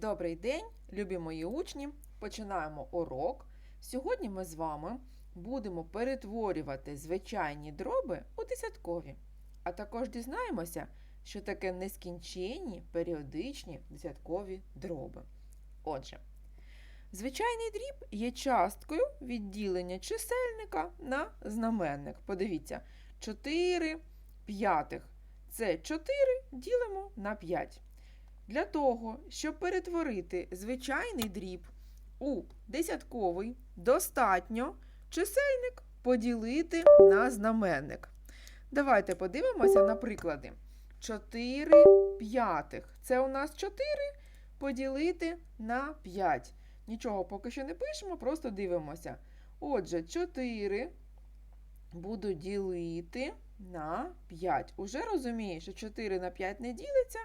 Добрий день, любі мої учні! Починаємо урок. Сьогодні ми з вами будемо перетворювати звичайні дроби у десяткові, а також дізнаємося, що таке нескінченні періодичні десяткові дроби. Отже, звичайний дріб є часткою відділення чисельника на знаменник. Подивіться, 4 п'ятих це 4 ділимо на 5. Для того, щоб перетворити звичайний дріб у десятковий, достатньо чисельник поділити на знаменник. Давайте подивимося на приклади. 4 п'ятих. Це у нас 4 поділити на 5. Нічого поки що не пишемо, просто дивимося. Отже, 4 буду ділити на 5. Уже розумію, що 4 на 5 не ділиться.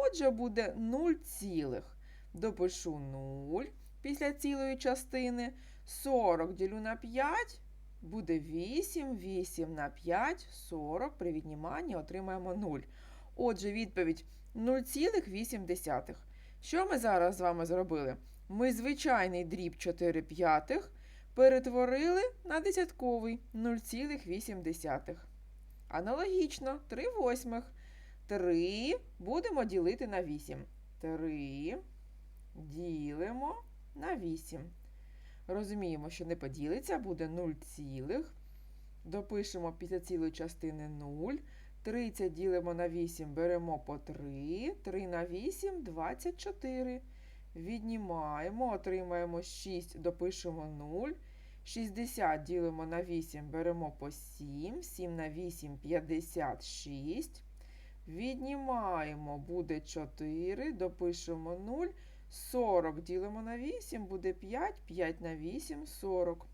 Отже, буде 0 цілих. Допишу 0 після цілої частини. 40 ділю на 5 буде 8. 8 на 5 40. При відніманні отримаємо 0. Отже, відповідь 0,8. Що ми зараз з вами зробили? Ми звичайний дріб 4 п'ятих перетворили на десятковий 0,8. Аналогічно 3 восьмих. 3 будемо ділити на 8. 3 ділимо на 8. Розуміємо, що не поділиться, буде 0 цілих. Допишемо після цілої частини 0. 30 ділимо на 8, беремо по 3. 3 на 8 24. Віднімаємо, отримаємо 6, допишемо 0. 60 ділимо на 8, беремо по 7. 7 на 8 56. Віднімаємо, буде 4, допишемо 0. 40 ділимо на 8, буде 5, 5 на 8, 40.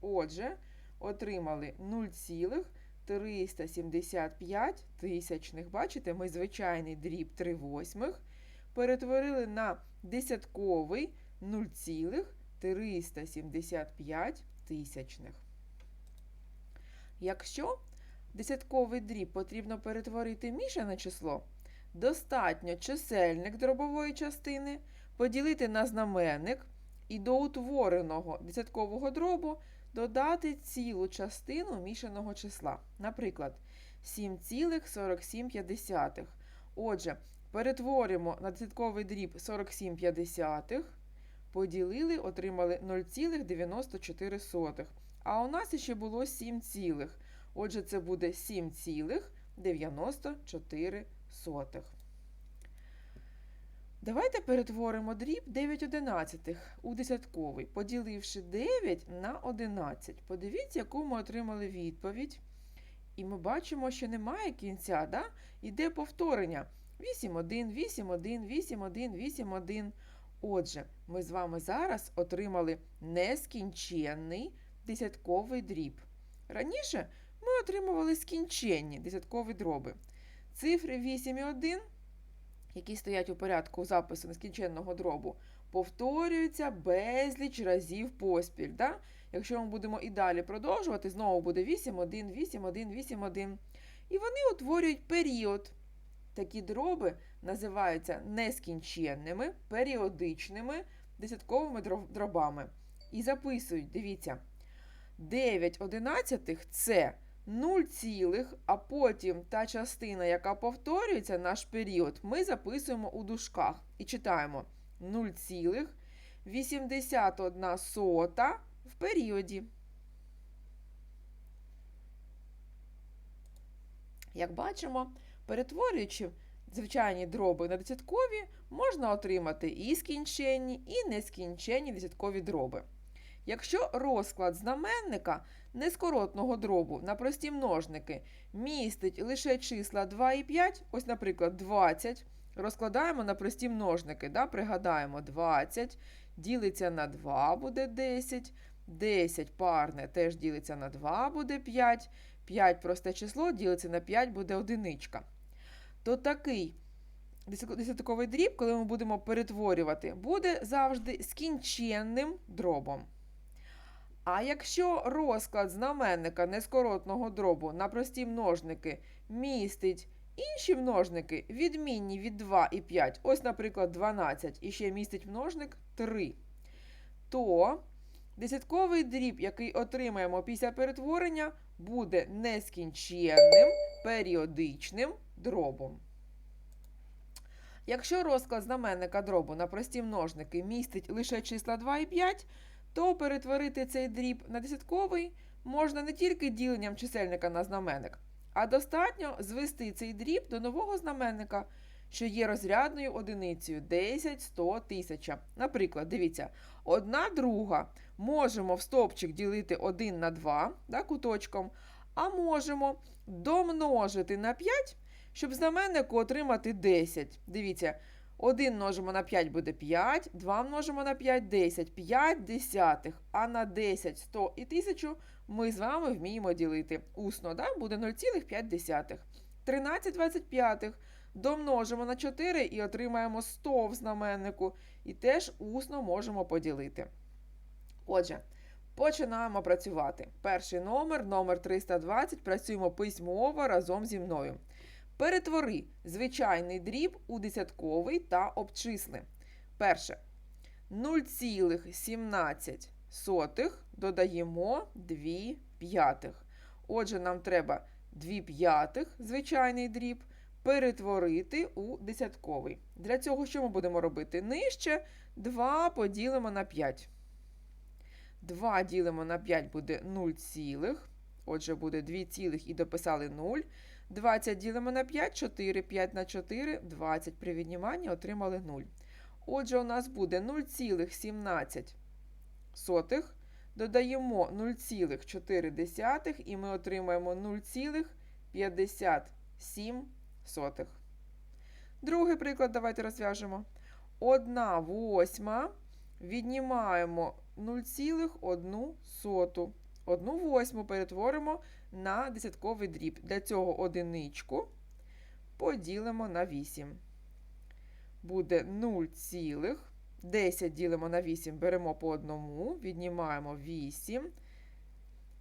Отже, отримали 0,375 тисячних. Бачите, ми звичайний дріб 3 восьмих перетворили на десятковий 0,375 тисячних. Якщо десятковий дріб потрібно перетворити мішане число, достатньо чисельник дробової частини поділити на знаменник і до утвореного десяткового дробу додати цілу частину мішаного числа. Наприклад, 7,47. Отже, перетворюємо на десятковий дріб 47,5, поділили, отримали 0,94. А у нас ще було 7 цілих. Отже, це буде 7,94. Давайте перетворимо дріб 9 одинадцятих у десятковий, поділивши 9 на 11. Подивіться, яку ми отримали відповідь. І ми бачимо, що немає кінця, да? іде повторення. 8, 1, 8, 1, 8, 1, 8, 1. Отже, ми з вами зараз отримали нескінченний десятковий дріб. Раніше ми отримували скінченні десяткові дроби. Цифри 8 і 1, які стоять у порядку запису нескінченного дробу, повторюються безліч разів поспіль. Да? Якщо ми будемо і далі продовжувати, знову буде 8, 1, 8, 1, 8, 1. І вони утворюють період. Такі дроби називаються нескінченними, періодичними десятковими дробами. І записують, дивіться, 9 одинадцятих це 0 цілих, а потім та частина, яка повторюється, наш період, ми записуємо у дужках і читаємо 0 цілих 81 сота в періоді. Як бачимо, перетворюючи звичайні дроби на десяткові, можна отримати і скінченні, і нескінченні десяткові дроби. Якщо розклад знаменника нескоротного дробу на прості множники містить лише числа 2 і 5, ось, наприклад, 20, розкладаємо на прості множники. Да? Пригадаємо, 20 ділиться на 2 буде 10, 10 парне теж ділиться на 2 буде 5, 5 просте число ділиться на 5 буде одиничка. То такий десятковий дріб, коли ми будемо перетворювати, буде завжди скінченним дробом. А якщо розклад знаменника нескоротного дробу на прості множники містить інші множники відмінні від 2 і 5, ось, наприклад, 12, і ще містить множник 3, то десятковий дріб, який отримаємо після перетворення, буде нескінченним періодичним дробом. Якщо розклад знаменника дробу на прості множники містить лише числа 2 і 5, то перетворити цей дріб на десятковий можна не тільки діленням чисельника на знаменник, а достатньо звести цей дріб до нового знаменника, що є розрядною одиницею 10, 100, 1000. Наприклад, дивіться, одна друга можемо в стовпчик ділити 1 на 2 да, куточком, а можемо домножити на 5, щоб знаменнику отримати 10. Дивіться, 1 множимо на 5 буде 5, 2 множимо на 5 10, 5 десятих, а на 10, 100 і 1000 ми з вами вміємо ділити. Усно да? буде 0,5. 13 25 домножимо на 4 і отримаємо 100 в знаменнику. І теж усно можемо поділити. Отже, починаємо працювати. Перший номер, номер 320, працюємо письмово разом зі мною. Перетвори звичайний дріб у десятковий та обчисли. Перше. 0,17 додаємо 2 п'ятих. Отже, нам треба 2 п'ятих, звичайний дріб, перетворити у десятковий. Для цього що ми будемо робити? Нижче 2 поділимо на 5. 2 ділимо на 5 буде 0, цілих. Отже, буде 2 цілих і дописали 0. 20 ділимо на 5, 4, 5 на 4, 20. При відніманні отримали 0. Отже, у нас буде 0,17. Додаємо 0,4 і ми отримаємо 0,57. Другий приклад давайте розв'яжемо. 1 восьма віднімаємо 0,1. Одну восьму перетворимо на десятковий дріб. Для цього одиничку поділимо на 8. Буде 0, цілих. 10 ділимо на 8, беремо по одному, віднімаємо 8.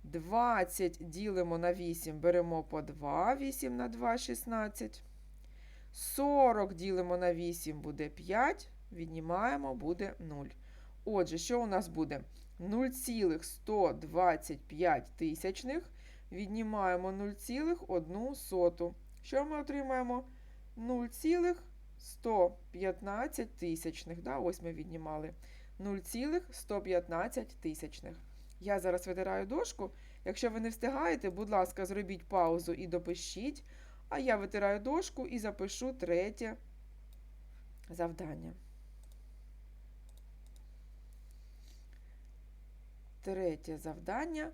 20 ділимо на 8, беремо по 2, 8 на 2, 16. 40 ділимо на 8, буде 5, віднімаємо, буде 0. Отже, що у нас буде? 0,125 тисячних. Віднімаємо 0,1. Що ми отримаємо? 0,115 тисячних. Да? Ось ми віднімали 0,115 тисячних. Я зараз витираю дошку. Якщо ви не встигаєте, будь ласка, зробіть паузу і допишіть. А я витираю дошку і запишу третє завдання. Третє завдання.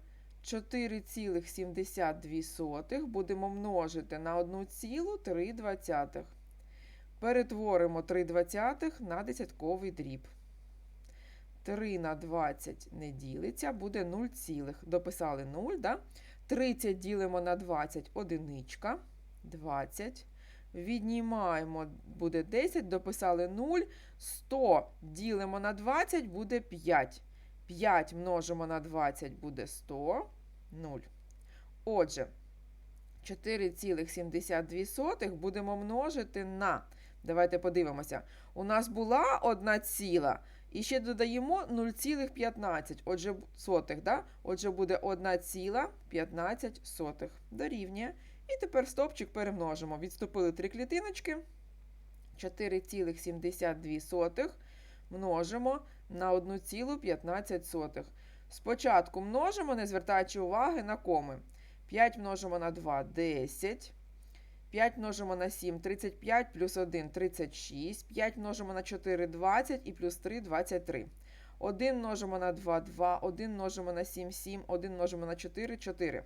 4,72 будемо множити на 1,3. Перетворимо 3 двадцятих на десятковий дріб. 3 на 20 не ділиться, буде 0, цілих. дописали 0. да? 30 ділимо на 20 одиничка. 20. Віднімаємо, буде 10, дописали 0. 100 ділимо на 20, буде 5. 5 множимо на 20 буде 100. 0. Отже, 4,72 будемо множити на. Давайте подивимося. У нас була 1 ціла. І ще додаємо 0,15. Отже, сотих, да? Отже, буде 1,15 дорівнює. І тепер стопчик перемножимо. Відступили 3 клітиночки. 4,72 множимо на 1,15. Спочатку множимо, не звертаючи уваги на коми. 5 множимо на 2 10. 5 множимо на 7 35 плюс 1 36. 5 множимо на 4 20 і плюс 3 23. 1 множимо на 2 2. 1 множимо на 7 7. 1 множимо на 4 4.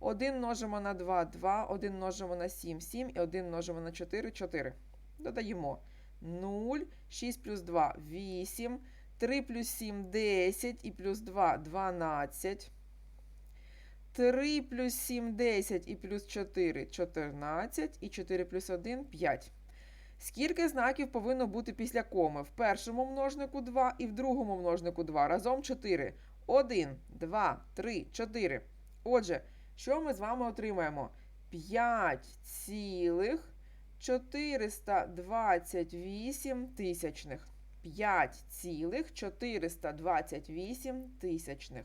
1 множимо на 2 2. 1 множимо на 7 7 і 1 множимо на 4 4. Додаємо 0, 6 плюс 2 8. 3 плюс 7 10 і плюс 2 12. 3 плюс 7 10 і плюс 4 14. І 4 плюс 1 5. Скільки знаків повинно бути після коми? В першому множнику 2 і в другому множнику 2. Разом 4. 1, 2, 3, 4. Отже, що ми з вами отримаємо? 5,428 тисячних. 5,428 тисячних.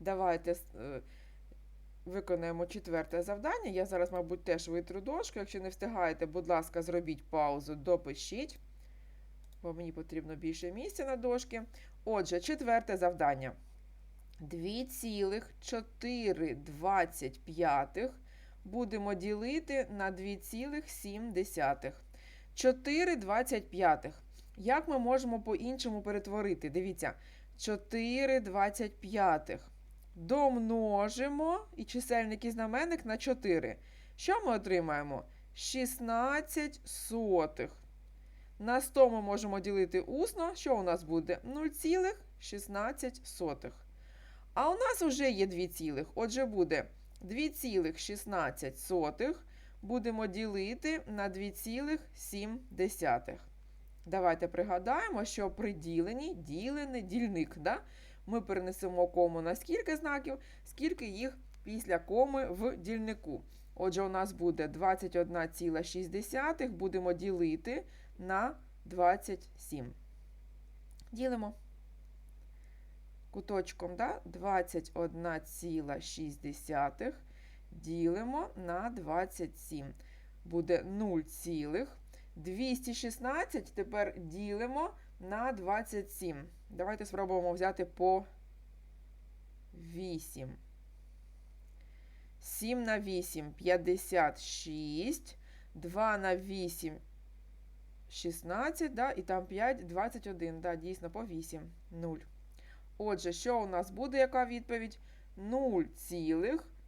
Давайте е, виконаємо четверте завдання. Я зараз, мабуть, теж витру дошку. Якщо не встигаєте, будь ласка, зробіть паузу, допишіть, бо мені потрібно більше місця на дошки. Отже, четверте завдання. 2,425 будемо ділити на 2,7. 4,25. Як ми можемо по-іншому перетворити? Дивіться, 4,25. Домножимо і чисельник і знаменник на 4. Що ми отримаємо? 16 сотих. На 100 ми можемо ділити усно. Що у нас буде? 0,16. А у нас вже є 2 цілих. Отже, буде 2,16 будемо ділити на 2,7. Давайте пригадаємо, що при діленні ділений дільник. Да? Ми перенесемо кому на скільки знаків, скільки їх після коми в дільнику. Отже, у нас буде 21,6 будемо ділити на 27. Ділимо куточком да? 21,6 ділимо на 27. Буде 0,216. Тепер ділимо на 27. Давайте спробуємо взяти по 8. 7 на 8 56. 2 на 8 16, да, і там 5, 21. Да, дійсно, по 8. 0. Отже, що у нас буде, яка відповідь?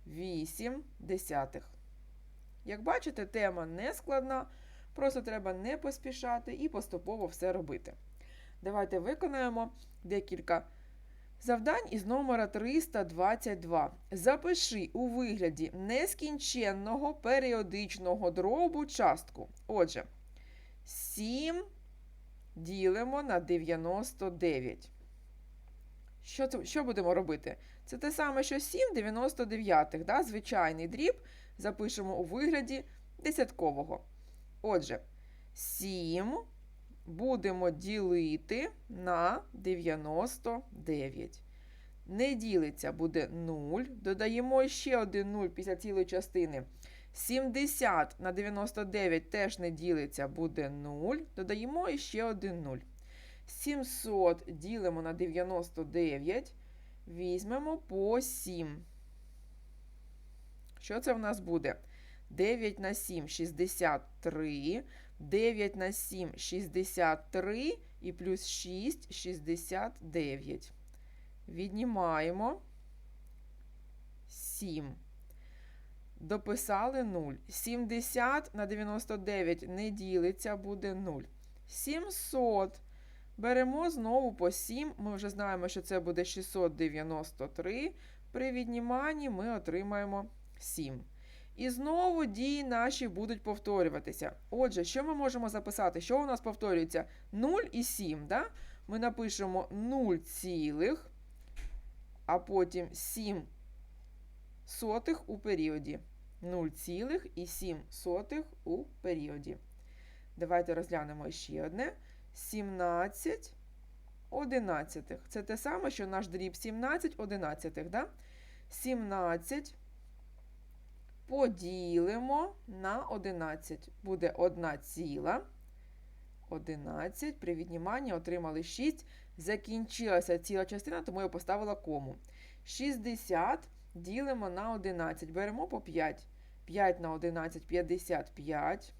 0,8. Як бачите, тема не складна, просто треба не поспішати і поступово все робити. Давайте виконаємо декілька завдань із номера 322. Запиши у вигляді нескінченного періодичного дробу частку. Отже, 7 ділимо на 99. Що що будемо робити? Це те саме, що 7 99, да? звичайний дріб запишемо у вигляді десяткового. Отже, 7 будемо ділити на 99. Не ділиться буде 0. Додаємо ще один 0 після цілої частини. 70 на 99 теж не ділиться, буде 0. Додаємо ще один 0. 700 ділимо на 99, візьмемо по 7. Що це в нас буде? 9 на 7 63. 9 на 7 63 і плюс 6 69. Віднімаємо 7. Дописали 0. 70 на 99 не ділиться, буде 0. 700. Беремо знову по 7. Ми вже знаємо, що це буде 693. При відніманні ми отримаємо 7. І знову дії наші будуть повторюватися. Отже, що ми можемо записати? Що у нас повторюється? 0 і 7. Да? Ми напишемо 0, цілих, а потім 7 сотих у періоді. 0,7 у періоді. Давайте розглянемо ще одне. 17 одинадцятих. Це те саме, що наш дріб 17 одинадцятих. Да? 17 поділимо на 11. Буде 1 ціла. 11. При відніманні отримали 6. Закінчилася ціла частина, тому я поставила кому. 60 ділимо на 11. Беремо по 5. 5 на 11 55.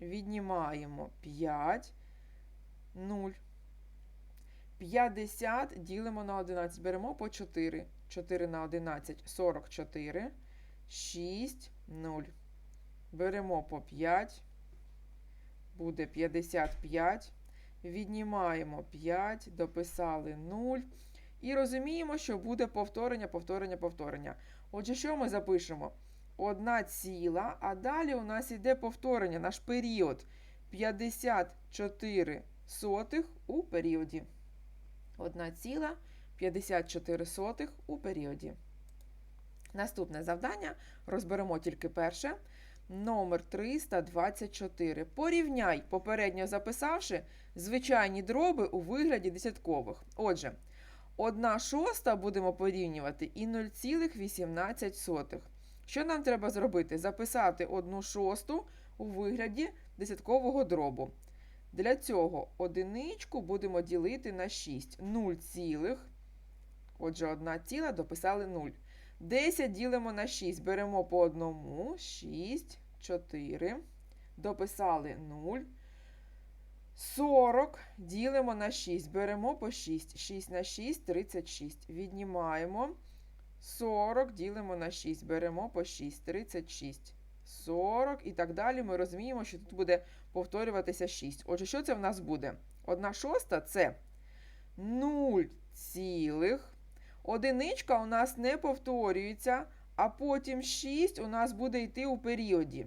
Віднімаємо 5. 0. 50 ділимо на 11. Беремо по 4. 4 на 11 44. 6, 0. Беремо по 5. Буде 55. Віднімаємо 5, дописали 0. І розуміємо, що буде повторення, повторення, повторення. Отже, що ми запишемо? Одна ціла, а далі у нас йде повторення, наш період 54 сотих у періоді. Одна ціла 54 сотих у періоді. Наступне завдання розберемо тільки перше. Номер 324. Порівняй, попередньо записавши, звичайні дроби у вигляді десяткових. Отже, 1 шоста будемо порівнювати і 0,18. Що нам треба зробити? Записати 1 шосту у вигляді десяткового дробу. Для цього одиничку будемо ділити на 6. 0 цілих. Отже, 1 ціла дописали 0. 10 ділимо на 6. Беремо по одному. 6, 4. Дописали 0. 40 ділимо на 6. Беремо по 6. 6 на 6 36. Віднімаємо. 40 ділимо на 6. Беремо по 6. 36. 40 і так далі. Ми розуміємо, що тут буде повторюватися 6. Отже, що це в нас буде? 1 шоста це 0 цілих. Одиничка у нас не повторюється, а потім 6 у нас буде йти у періоді.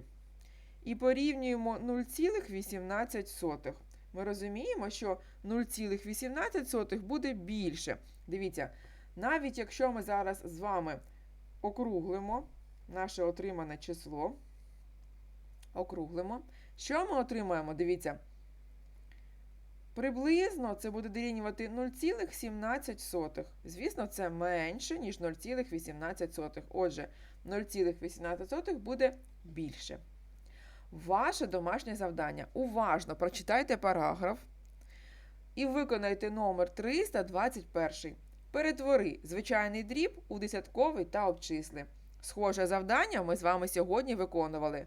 І порівнюємо 0,18. Ми розуміємо, що 0,18 буде більше. Дивіться, навіть якщо ми зараз з вами округлимо наше отримане число, округлимо, що ми отримаємо? Дивіться. Приблизно це буде дорівнювати 0,17. Звісно, це менше, ніж 0,18. Отже, 0,18 буде більше. Ваше домашнє завдання. Уважно прочитайте параграф і виконайте номер 321. Перетвори звичайний дріб у десятковий та обчисли. Схоже завдання ми з вами сьогодні виконували.